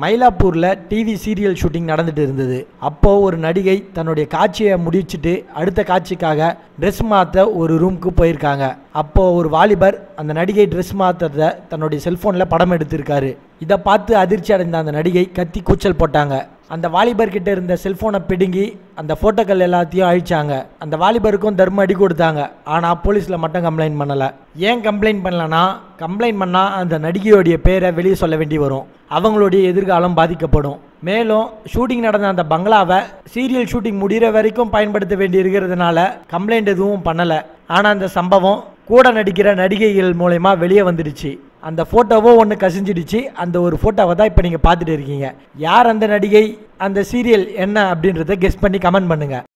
மயிலாப்பூரில் TV serial shooting நடந்துட்டு இருந்தது. அப்போது ஒரு நடிகை தன்னுடைய காட்சியை முடிச்சுட்டு அடுத்த காட்சிக்காக ட்ரெஸ் மாற்ற ஒரு ரூமுக்கு போயிருக்காங்க. அப்போது ஒரு வாலிபர் அந்த நடிகை ட்ரெஸ் மாற்றுறத தன்னுடைய செல்ஃபோனில் படம் எடுத்திருக்காரு. இதை பார்த்து அதிர்ச்சி அடைந்த அந்த நடிகை கத்தி கூச்சல் போட்டாங்க. அந்த வாலிபர்கிட்ட இருந்த செல்ஃபோனை பிடுங்கி அந்த ஃபோட்டோக்கள் எல்லாத்தையும் அழிச்சாங்க. அந்த வாலிபருக்கும் தர்ம அடி கொடுத்தாங்க. ஆனால் போலீஸில் மட்டும் கம்ப்ளைண்ட் பண்ணலை. ஏன் கம்ப்ளைண்ட் பண்ணலன்னா கம்ப்ளைண்ட் பண்ணால் அந்த நடிகையோடைய பேரை வெளியே சொல்ல வேண்டி வரும். அவங்களுடைய எதிர்காலம் பாதிக்கப்படும். மேலும் ஷூட்டிங் நடந்த அந்த பங்களாவை சீரியல் ஷூட்டிங் முடிகிற வரைக்கும் பயன்படுத்த வேண்டி இருக்கிறதுனால கம்ப்ளைண்ட் எதுவும் பண்ணலை. ஆனால் அந்த சம்பவம் கூட நடிக்கிற நடிகைகள் மூலயமா வெளியே வந்துடுச்சு. அந்த ஃபோட்டோவோ ஒன்று கசிஞ்சிடுச்சு. அந்த ஒரு ஃபோட்டோவை தான் இப்போ நீங்கள் பார்த்துட்டு இருக்கீங்க. யார் அந்த நடிகை அந்த சீரியல் என்ன அப்படின்றத கெஸ் பண்ணி கமெண்ட் பண்ணுங்கள்